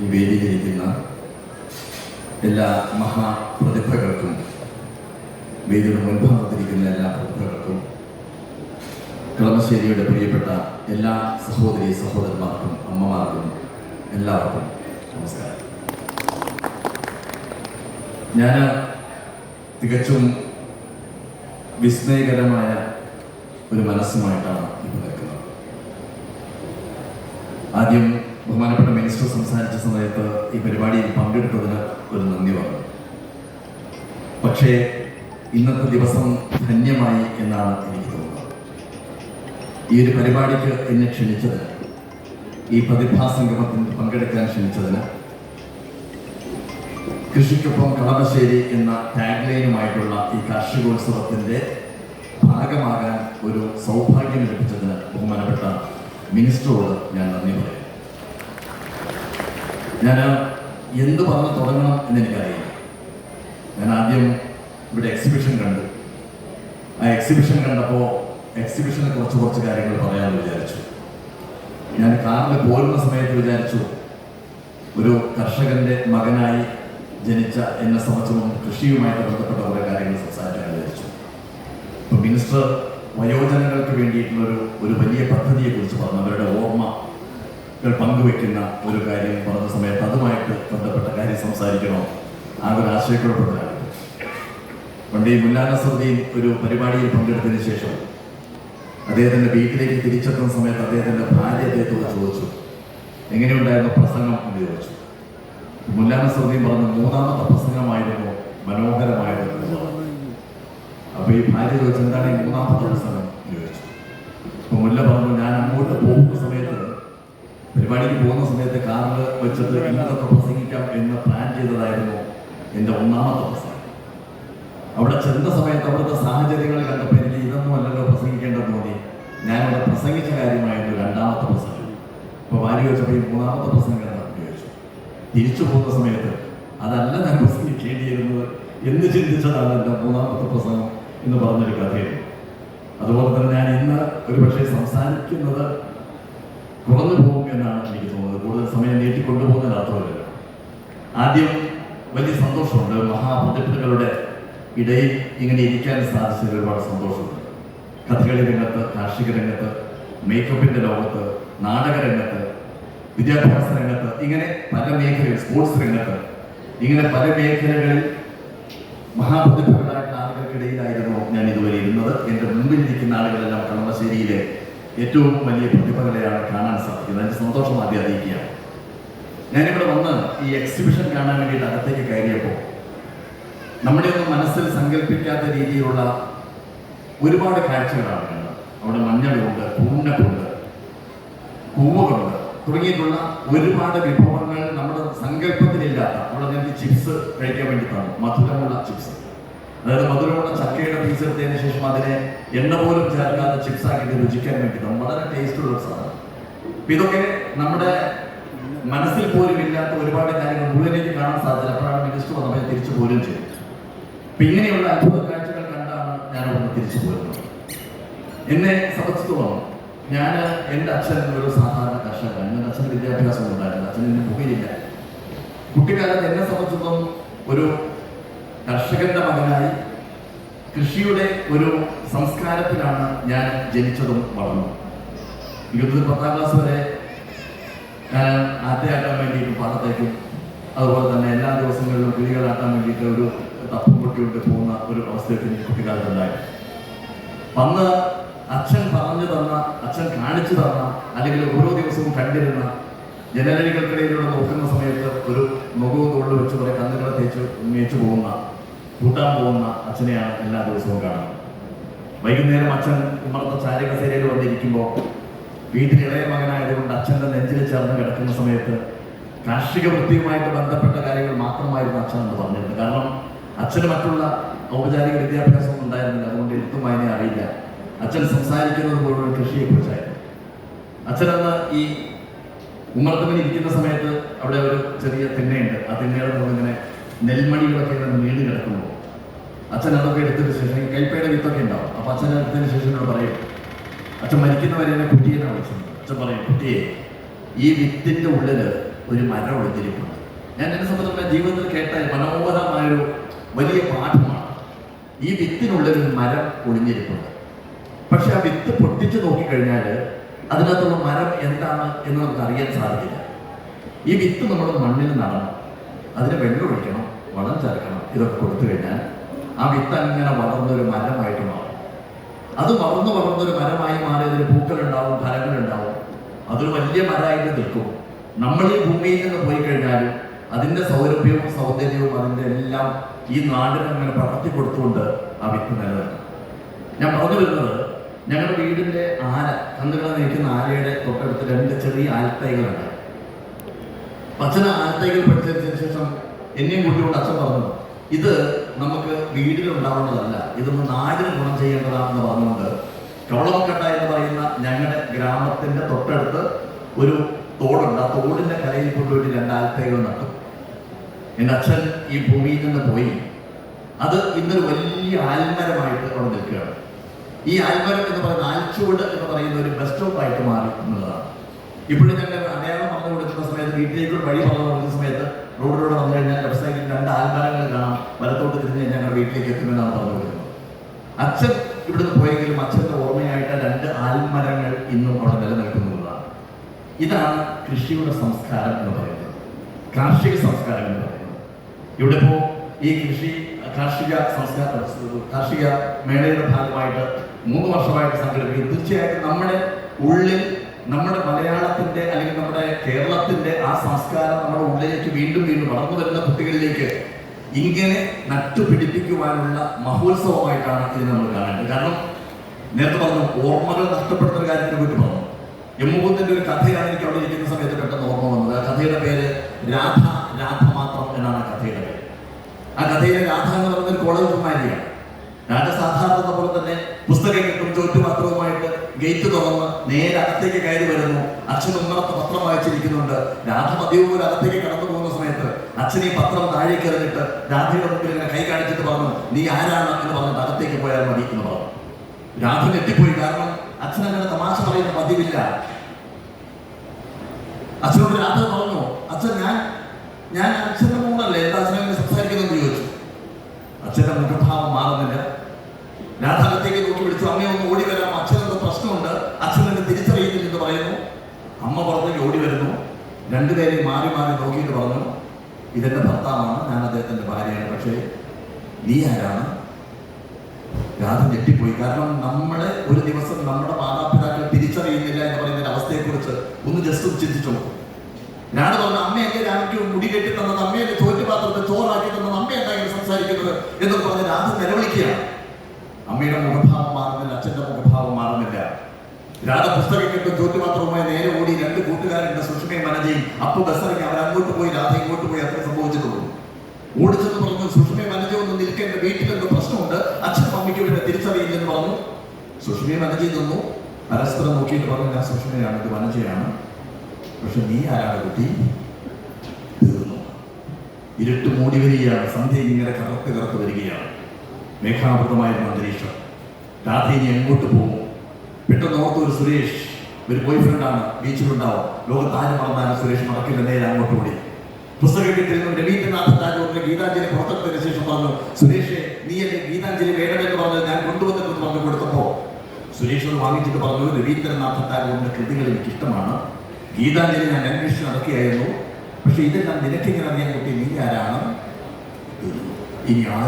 ഈ വേദിയിലിരിക്കുന്ന എല്ലാ മഹാപ്രതിഭകൾക്കും വേദിയുടെ മുൻഭാഗത്തിരിക്കുന്ന എല്ലാ പ്രതിഭകൾക്കും കളമശ്ശേരിയുടെ പ്രിയപ്പെട്ട എല്ലാ സഹോദരി സഹോദരന്മാർക്കും അമ്മമാർക്കും എല്ലാവർക്കും നമസ്കാരം. ഞാൻ തികച്ചും വിസ്മയകരമായ ഒരു മനസ്സുമായിട്ടാണ് ഇപ്പോൾ നിൽക്കുന്നത്. ആദ്യം ബഹുമാനപ്പെട്ട മിനിസ്റ്റർ സംസാരിച്ച സമയത്ത് ഈ പരിപാടിയിൽ പങ്കെടുത്തതിന് ഒരു നന്ദി പറഞ്ഞു. പക്ഷേ ഇന്നത്തെ ദിവസം ധന്യമായി എന്നാണ് എനിക്ക് തോന്നുന്നത്. ഈ ഒരു പരിപാടിക്ക് എന്നെ ക്ഷണിച്ചതിന് ഈ പ്രതിഭാസംഗമത്തിൽ പങ്കെടുക്കാൻ ക്ഷണിച്ചതിന് കൃഷിക്കൊപ്പം കളമശ്ശേരി എന്ന ടാഗ്ലൈനുമായിട്ടുള്ള ഈ കാർഷികോത്സവത്തിന്റെ ഭാഗമാകാൻ ഒരു സൗഭാഗ്യം ലഭിച്ചതിന് ബഹുമാനപ്പെട്ട മിനിസ്റ്ററോട് ഞാൻ നന്ദി പറയും ഞാൻ എന്ത് പറഞ്ഞ് തുടങ്ങണം എന്ന് എനിക്കറിയില്ല. ഞാൻ ആദ്യം ഇവിടെ എക്സിബിഷൻ കണ്ടു. ആ എക്സിബിഷൻ കണ്ടപ്പോൾ എക്സിബിഷനെ കുറച്ച് കുറച്ച് കാര്യങ്ങൾ പറയാമെന്ന് വിചാരിച്ചു. ഞാൻ കാറിൽ പോരുന്ന സമയത്ത് വിചാരിച്ചു ഒരു കർഷകന്റെ മകനായി ജനിച്ച എന്നെ സംബന്ധിച്ചും കൃഷിയുമായിട്ട് ബന്ധപ്പെട്ട കുറേ കാര്യങ്ങൾ സംസാരിക്കാൻ വിചാരിച്ചു. ഇപ്പൊ മിനിസ്റ്റർ വയോജനങ്ങൾക്ക് വേണ്ടിയിട്ടുള്ള ഒരു വലിയ പദ്ധതിയെ കുറിച്ച് പറഞ്ഞു. അവരുടെ ഓർമ്മകൾ പങ്കുവെക്കുന്ന ഒരു കാര്യം പറഞ്ഞ സമയത്ത് അതുമായിട്ട് ബന്ധപ്പെട്ട കാര്യം സംസാരിക്കണോ? ആ ഒരു ആശയക്കുഴപ്പത്തിലാണ് പണ്ട് ഈ മുല്ലാന സൗദിയിൽ ഒരു പരിപാടിയിൽ പങ്കെടുത്തതിന് ശേഷം അദ്ദേഹത്തിന്റെ വീട്ടിലേക്ക് തിരിച്ചെത്തുന്ന സമയത്ത് അദ്ദേഹത്തിന്റെ ഭാര്യ അദ്ദേഹത്തോട് ചോദിച്ചു എങ്ങനെയുണ്ടായിരുന്നു പ്രസംഗം? എന്ന് ചോദിച്ചു. മുല്ലാന പറഞ്ഞ മൂന്നാമത്തെ പ്രസംഗമായിരുന്നു മനോഹരമായിരുന്നു അപ്പൊ ഈ ഭാര്യ ചോദിച്ചു എന്താണ് ഈ മൂന്നാമത്തെ പ്രസംഗം? എന്ന് ചോദിച്ചു. അപ്പൊ മുല്ല പറഞ്ഞു ഞാൻ അങ്ങോട്ട് പോകുന്ന സമയത്ത് പരിപാടിക്ക് പോകുന്ന സമയത്ത് കാറിൽ വെച്ചിട്ട് ഇന്നതൊക്കെ പ്രസംഗിക്കാം എന്ന് പ്ലാൻ ചെയ്തതായിരുന്നു എന്റെ ഒന്നാമത്തെ പ്രസംഗം. അവിടെ ചെന്ന സമയത്ത് അവിടുത്തെ സാഹചര്യങ്ങൾ കണ്ടപ്പോൾ എനിക്ക് ഇതൊന്നും അല്ലല്ലോ പ്രസംഗിക്കേണ്ടത് തോന്നി ഞാൻ അവിടെ പ്രസംഗിച്ച കാര്യമായിട്ട് രണ്ടാമത്തെ പ്രസംഗം. അപ്പോൾ ഭാര്യ ചോദിച്ചപ്പോൾ ഈ മൂന്നാമത്തെ പ്രസംഗം നടത്തി തിരിച്ചു പോകുന്ന സമയത്ത് അതല്ല ഞാൻ പ്രസംഗിക്കേണ്ടിയിരുന്നത് എന്ന് ചിന്തിച്ചതാണ് എന്റെ മൂന്നാമത്തെ പ്രസംഗം എന്ന് പറഞ്ഞൊരു കഥയാണ്. അതുപോലെ തന്നെ ഞാൻ ഇന്ന് ഒരുപക്ഷെ സംസാരിക്കുന്നത് കുറഞ്ഞു പോകും എന്നാണ് എനിക്ക് തോന്നുന്നത്. കൂടുതൽ സമയം നീട്ടിക്കൊണ്ടുപോകുന്ന യാത്രകൾ ആദ്യം വലിയ സന്തോഷമുണ്ട്. മഹാപ്രതിഭകളുടെ ഇടയിൽ ഇങ്ങനെ ഇരിക്കാൻ സാധിച്ചത് ഒരുപാട് സന്തോഷമുണ്ട്. കഥകളി രംഗത്ത് കാർഷിക രംഗത്ത് മേക്കപ്പിന്റെ ലോകത്ത് നാടക രംഗത്ത് വിദ്യാഭ്യാസ രംഗത്ത് ഇങ്ങനെ പല മേഖലകൾ സ്പോർട്സ് രംഗത്ത് ഇങ്ങനെ പല മേഖലകളിൽ മഹാപ്രതിഭകളായിട്ടുള്ള ആളുകൾക്കിടയിലായിരുന്നു ഞാൻ ഇതുവരെ ഇരുന്നത്. എന്റെ മുമ്പിൽ ഇരിക്കുന്ന ആളുകളെല്ലാം കളമശ്ശേരിയിലെ ഏറ്റവും വലിയ പ്രതിഭകളെയാണ് കാണാൻ സാധിക്കുന്നത്. എന്റെ സന്തോഷം ആദ്യം അറിയിക്കുകയാണ്. ഞാനിവിടെ വന്ന് ഈ എക്സിബിഷൻ കാണാൻ വേണ്ടിയിട്ട് അകത്തേക്ക് കയറിയപ്പോൾ നമ്മുടെ ഒന്നും മനസ്സിൽ സങ്കല്പിക്കാത്ത രീതിയിലുള്ള ഒരുപാട് കാഴ്ചകളാണ് കണ്ടത്. അവിടെ മഞ്ഞളുണ്ട് പൂണ്ണക്കുണ്ട് കൂവുകളുണ്ട്. തുടങ്ങിയിട്ടുള്ള ഒരുപാട് വിഭവങ്ങൾ നമ്മുടെ സങ്കല്പത്തിലില്ലാത്ത അവിടെ നിങ്ങൾക്ക് ചിപ്സ് കഴിക്കാൻ വേണ്ടി തന്നു. മധുരമുള്ള ചിപ്സ്. അതായത് മധുരമുള്ള ചക്കയുടെ പീസ് എടുത്തതിന് ശേഷം അതിനെ എണ്ണ പോലും ചേർക്കാതെ ചിപ്സ് ആക്കിയിട്ട് രുചിക്കാൻ വേണ്ടി. വളരെ ടേസ്റ്റ് ഉള്ള സാധനം. അപ്പൊ ഇതൊക്കെ നമ്മുടെ മനസ്സിൽ പോലും ഇല്ലാത്ത ഒരുപാട് കാര്യങ്ങൾ മുഴുവനേക്ക് കാണാൻ സാധിച്ചില്ല. അപ്പോഴാണ് മിനിസ്റ്റർ വന്നപ്പോൾ തിരിച്ചു പോലും ചെയ്യും അപ്പൊ ഇങ്ങനെയുള്ള അത്ഭുത കാഴ്ചകൾ കണ്ടാണ് ഞാൻ അവിടെ തിരിച്ചു പോരുന്നത്. എന്നെ സംബന്ധിച്ചിടത്തോളം ഞാൻ എന്റെ അച്ഛൻ ഒരു സാധാരണ കർഷകനാണ്. എന്റെ അച്ഛൻ വിദ്യാഭ്യാസം ഉണ്ടായിരുന്നു അച്ഛൻ എന്നെ പുകയില്ല. കുട്ടിക്കാലത്ത് എന്നെ സംബന്ധിച്ചിടത്തോളം ഒരു കർഷകന്റെ മകനായി കൃഷിയുടെ ഒരു സംസ്കാരത്തിലാണ് ഞാൻ ജനിച്ചതും വളർന്നു ഇരുപത് പത്താം ക്ലാസ് വരെ ഞാൻ ആറ്റയാട്ടാൻ വേണ്ടിയിട്ട് പാടത്തേക്കും അതുപോലെ തന്നെ എല്ലാ ദിവസങ്ങളിലും കിളികളാട്ടാൻ വേണ്ടിയിട്ട് ഒരു തപ്പും പൊട്ടിയിട്ട് പോകുന്ന ഒരു അവസ്ഥയൊക്കെ എനിക്ക് കുട്ടിക്കാലത്തുണ്ടായി. അന്ന് അച്ഛൻ പറഞ്ഞു തന്ന അച്ഛൻ കാണിച്ചു തന്ന അല്ലെങ്കിൽ ഓരോ ദിവസവും കണ്ടിരുന്ന ജനലരികൾക്കിടയിലൂടെ നോക്കുന്ന സമയത്ത് ഒരു മുഖവും തോളിൽ വെച്ച് കുറെ കന്നുകളെ തേച്ച് മേച്ചു പോകുന്ന കൂട്ടാൻ പോകുന്ന അച്ഛനെയാണ് എല്ലാ ദിവസവും കാണുന്നത്. വൈകുന്നേരം അച്ഛൻ ഉമ്മർത്ത ചാരകസേരയിൽ വന്നിരിക്കുമ്പോൾ വീട്ടിൽ ഇളയ മകനായതുകൊണ്ട് അച്ഛന്റെ നെഞ്ചിൽ ചേർന്ന് കിടക്കുന്ന സമയത്ത് കാർഷിക വൃത്തിയുമായിട്ട് ബന്ധപ്പെട്ട കാര്യങ്ങൾ മാത്രമായിരുന്നു അച്ഛൻ എന്ന് പറഞ്ഞിരുന്നത്. കാരണം അച്ഛന് മറ്റുള്ള ഔപചാരിക വിദ്യാഭ്യാസം ഉണ്ടായിരുന്നില്ല. അതുകൊണ്ട് എഴുത്തും വായന അറിയില്ല. അച്ഛൻ സംസാരിക്കുന്നത് മുഴുവൻ കൃഷിയെ കുറിച്ചായിരുന്നു. അച്ഛനന്ന് ഈ ഉമ്മർത്തമ്മൻ ഇരിക്കുന്ന സമയത്ത് അവിടെ ഒരു ചെറിയ തിണ്ണയുണ്ട്. ആ തിണ്ണയുടെ മുകളിൽ ഇങ്ങനെ നെൽമണികളൊക്കെ ഇങ്ങനെ അച്ഛൻ അതൊക്കെ എടുത്തതിന് ശേഷം കൈപ്പയുടെ വിത്തൊക്കെ ഉണ്ടാവും. അപ്പൊ അച്ഛൻ എടുത്തതിന് ശേഷം എന്നോട് പറയും അച്ഛൻ മരിക്കുന്നവരെ എന്നെ കുട്ടിയെന്നാണ് വിളിച്ചത്. അച്ഛൻ പറയും കുട്ടിയെ ഈ വിത്തിന്റെ ഉള്ളിൽ ഒരു മരം ഒളിഞ്ഞിരിപ്പുണ്ട്. ഞാൻ എന്നെ സംബന്ധിച്ചിടത്തോളം ജീവിതത്തിൽ കേട്ട മനോഹരമായൊരു വലിയ പാഠമാണ്. ഈ വിത്തിനുള്ളിൽ ഒരു മരം ഒളിഞ്ഞിരിപ്പുണ്ട്. പക്ഷെ ആ വിത്ത് പൊട്ടിച്ചു നോക്കിക്കഴിഞ്ഞാൽ അതിനകത്തുള്ള മരം എന്താണ് എന്ന് നമുക്ക് അറിയാൻ സാധിക്കില്ല. ഈ വിത്ത് നമ്മൾ മണ്ണിൽ നടണം. അതിന് വെള്ളം ഒഴിക്കണം വളം ചേർക്കണം ഇതൊക്കെ കൊടുത്തു കഴിഞ്ഞാൽ ആ വിത്ത് അങ്ങനെ വളർന്നൊരു മരമായിട്ട് മാറും. അത് വളർന്നു വളർന്നൊരു മരമായി മാറി അതിന് പൂക്കളുണ്ടാവും ഫലങ്ങളുണ്ടാവും. അതൊരു വലിയ മരമായിട്ട് നിൽക്കും. നമ്മൾ ഈ ഭൂമിയിൽ നിന്ന് പോയി കഴിഞ്ഞാൽ അതിന്റെ സൗരഭ്യവും സൗന്ദര്യവും അതിന്റെ എല്ലാം ഈ നാടിന് അങ്ങനെ പടർത്തി കൊടുത്തുകൊണ്ട് ആ വിത്ത് നിലനിൽക്കും. ഞാൻ പറഞ്ഞു വരുന്നത് ഞങ്ങളുടെ വീടിന്റെ ആല കന്നുകളെ നയിക്കുന്ന ആലയുടെ തൊട്ടടുത്ത് രണ്ട് ചെറിയ ആൽത്തൈകളുണ്ട്. അച്ഛന് ആൽത്തൈകൾ പഠിച്ചതിന് ശേഷം എന്നെയും കൂട്ടിക്കൊണ്ട് അച്ഛൻ പറഞ്ഞു ഇത് നമുക്ക് വീടുകൾ ഉണ്ടാവുന്നതല്ല ഇതൊന്ന് നാടിന് ഗുണം ചെയ്യേണ്ടതാണെന്ന് പറഞ്ഞുകൊണ്ട് കവളമക്കട്ട എന്ന് പറയുന്ന ഞങ്ങളുടെ ഗ്രാമത്തിന്റെ തൊട്ടടുത്ത് ഒരു തോടുണ്ട്. ആ തോടിന്റെ കരയിൽ കൊണ്ടുപോയിട്ട് രണ്ട് ആൽത്തൈകൾ നട്ടു. എന്റെ അച്ഛൻ ഈ ഭൂമിയിൽ നിന്ന് പോയി. അത് ഇന്നൊരു വലിയ ആൽമരമായിട്ട് അവിടെ നിൽക്കുകയാണ്. ഈ ആൽമരം എന്ന് പറയുന്ന ആൽച്ചുവട് എന്ന് പറയുന്ന ഒരു ബസ് സ്റ്റോപ്പായിട്ട് മാറി എന്നുള്ളതാണ്. ഇപ്പോഴും ഞങ്ങൾ അടയാളം പറഞ്ഞു കൊടുക്കുന്ന സമയത്ത് വീട്ടിലേക്ക് വഴി പറഞ്ഞു കൊടുക്കുന്ന സമയത്ത് റോഡിലൂടെ വന്നു കഴിഞ്ഞാൽ ലെഫ്റ്റ് സൈഡിൽ രണ്ട് ആൽമരങ്ങൾ കാണാം. വലത്തോട്ട് തിരിഞ്ഞ് കഴിഞ്ഞാൽ വീട്ടിലേക്ക് എത്തുമെന്നാണ് പറഞ്ഞു കൊടുക്കുന്നത് അച്ഛൻ ഇവിടുന്ന് പോയെങ്കിലും അച്ഛന്റെ ഓർമ്മയായിട്ട് രണ്ട് ആൽമരങ്ങൾ ഇന്നും അവിടെ നിലനിൽക്കുന്നതാണ് ഇതാണ് കൃഷിയുടെ സംസ്കാരം എന്ന് പറയുന്നത്. കാർഷിക സംസ്കാരം എന്ന് പറയുന്നത്. ഇവിടെ ഇപ്പോ ഈ കൃഷി കാർഷിക സംസ്കാര കാർഷിക മേളയുടെ ഭാഗമായിട്ട് മൂന്ന് വർഷമായിട്ട് സംഘടിപ്പിക്കും തീർച്ചയായിട്ടും നമ്മുടെ ഉള്ളിൽ നമ്മുടെ മലയാളത്തിന്റെ അല്ലെങ്കിൽ നമ്മുടെ കേരളത്തിന്റെ ആ സംസ്കാരം നമ്മുടെ ഉള്ളിലേക്ക് വീണ്ടും വീണ്ടും വളർന്നു വരുന്ന കുട്ടികളിലേക്ക് ഇങ്ങനെ നട്ടുപിടിപ്പിക്കുവാനുള്ള മഹോത്സവമായിട്ടാണ് ഇത് നമ്മൾ കാണേണ്ടത്. കാരണം നേരത്തെ പറഞ്ഞു ഓർമ്മകൾ നഷ്ടപ്പെടുന്ന ഒരു കാര്യത്തിനെ പറ്റി പറഞ്ഞു. യമ്മുകുന്തിന്റെ ഒരു കഥയാണ് എനിക്ക് അവിടെ ഇരിക്കുന്ന സമയത്ത് പെട്ടെന്ന് ഓർമ്മ വന്നത്. ആ കഥയുടെ പേര് രാധ രാധ മാത്രം എന്നാണ് ആ കഥയുടെ പേര്. ആ കഥയിലെ രാധ എന്ന് പറയുന്ന കോളേജ് കുമാരിയാണ് രാധ സാധാരണ പോലെ തന്നെ പുസ്തകങ്ങൾക്കും ചോറ്റുപാത്രവുമായിട്ട് ഗേറ്റ് തുറന്ന് നേരെ അകത്തേക്ക് കയറി വരുന്നു. അച്ഛൻ ഉമ്മറത്ത് പത്രം വായിച്ചിരിക്കുന്നുണ്ട്. രാധ ഒരു അകത്തേക്ക് കടന്നു പോകുന്ന സമയത്ത് അച്ഛൻ ഈ പത്രം താഴേക്ക് എറിഞ്ഞിട്ട് രാധയുടെ മുമ്പിൽ ഇങ്ങനെ കൈ കാണിച്ചിട്ട് പറഞ്ഞു നീ ആരാണ്? എന്ന് പറഞ്ഞിട്ട് അകത്തേക്ക് പോയാൽ മതി എന്ന് പറഞ്ഞു. രാധ ഞെട്ടിപ്പോയി. കാരണം അച്ഛൻ അങ്ങനെ തമാശ പറയുന്ന പതിവില്ല. അച്ഛനോട് രാധ പറഞ്ഞു അച്ഛൻ ഞാൻ ഞാൻ അച്ഛന്റെ മോളല്ലേ? എന്താ അച്ഛനെ സംസാരിക്കുന്നു ചോദിച്ചു. അച്ഛന്റെ മാറുന്നില്ല രാധ അകത്തേക്ക് നോക്കി വിളിച്ചു അമ്മ ഒന്ന് ഓടി വരാം. അച്ഛനെന്ത് പ്രശ്നമുണ്ട്. അച്ഛൻ എന്നെ തിരിച്ചറിയുന്നില്ല എന്ന് പറയുന്നു. അമ്മ പുറത്തേക്ക് ഓടി വരുന്നു. രണ്ടുപേരെയും മാറി മാറി നോക്കിയിട്ട് പറഞ്ഞു ഇതെന്റെ ഭർത്താവാണ്. ഞാൻ അദ്ദേഹത്തിന്റെ ഭാര്യയാണ്. പക്ഷേ നീ ആരാണ്? രാധ ഞെട്ടിപ്പോയി. കാരണം നമ്മളെ ഒരു ദിവസം നമ്മുടെ മാതാപിതാക്കൾ തിരിച്ചറിയുന്നില്ല എന്ന് പറയുന്ന അവസ്ഥയെ കുറിച്ച് ഒന്ന് ജസ്റ്റ് ചിന്തിച്ചു ഞാൻ പറഞ്ഞു അമ്മയല്ലേ രാമയ്ക്ക് മുടി കെട്ടി തന്നത്? അമ്മയല്ലേ തോറ്റുപാത്രത്തെ ചോറാക്കി തന്നത്? അമ്മയുണ്ടായി സംസാരിക്കുന്നത്? എന്ന് പറഞ്ഞ് രാധ നിലവിളിക്കുകയാണ്. അമ്മയുടെ മുഖഭാവം മാറുന്നില്ല അച്ഛന്റെ മുഖഭാവം മാറുന്നില്ല. രാധ പുസ്തകം കിട്ടും ചോറ്റുപാത്രവുമായി നേരെ ഓടി രണ്ട് കൂട്ടുകാരുണ്ട് സുഷമയും മനജയും. അപ്പൊ ബസ്സിറങ്ങി അവർ അങ്ങോട്ട് പോയി രാധ ഇങ്ങോട്ട് പോയി അത്ര സംഭവിച്ചിട്ടുള്ളൂ. ഓടിച്ചെന്ന് പറഞ്ഞു സുഷമയും മനജയും ഒന്ന് നിൽക്കേണ്ട വീട്ടിൽ എന്തോ പ്രശ്നമുണ്ട്. അച്ഛനും അമ്മയ്ക്കും ഇവിടെ തിരിച്ചറിയില്ലെന്ന് പറഞ്ഞു. സുഷമയും മനജയും നിന്നു. പരസ്പരം നോക്കിയിട്ട് പറഞ്ഞു ഞാൻ സുഷമയാണ് ഇത് വനജയാണ് പക്ഷെ നീ ആരാണ് കുട്ടി? തീർന്നു. ഇരുട്ട് മൂടി വരികയാണ്. സന്ധ്യ ഇങ്ങനെ കറുത്ത് കറുത്ത് വരികയാണ്. മേഘാവൃതമായിരുന്ന അന്തരീക്ഷം. രാധ ഇനി എങ്ങോട്ട് പോകും. പെട്ടെന്ന് ഓർത്ത് ഒരു സുരേഷ് ഒരു ബോയ് ഫ്രണ്ടാണ് ബീച്ചിലുണ്ടാവും. ലോകത്ത് ആര് മറന്നാലും സുരേഷ് മറക്കില്ല നേരെ അങ്ങോട്ട് ഓടി. പുസ്തകത്തിൽ കിട്ടിയിരുന്നു രവീന്ദ്രനാഥ് ടാഗോറിന്റെ ഗീതാഞ്ജലി പുറത്തെടുത്തതിന് ശേഷം പറഞ്ഞു സുരേഷ് നീ എന്റെ ഗീതാഞ്ജലി വേണമെന്ന് പറഞ്ഞത് ഞാൻ കൊണ്ടുവന്നിട്ട് പറഞ്ഞു കൊടുത്തപ്പോ സുരേഷ് അത് വാങ്ങിച്ചിട്ട് പറഞ്ഞു രവീന്ദ്രനാഥ് ടാഗോറിന്റെ കൃതികൾ എനിക്ക് ഇഷ്ടമാണ് ഗീതാഞ്ജലി ഞാൻ അന്വേഷിച്ച് നടക്കുകയായിരുന്നു. പക്ഷെ ഇതെല്ലാം നിനക്കിങ്ങനെ അറിയാൻ കുട്ടി നീ ആരാണ്? ഇനി ആര്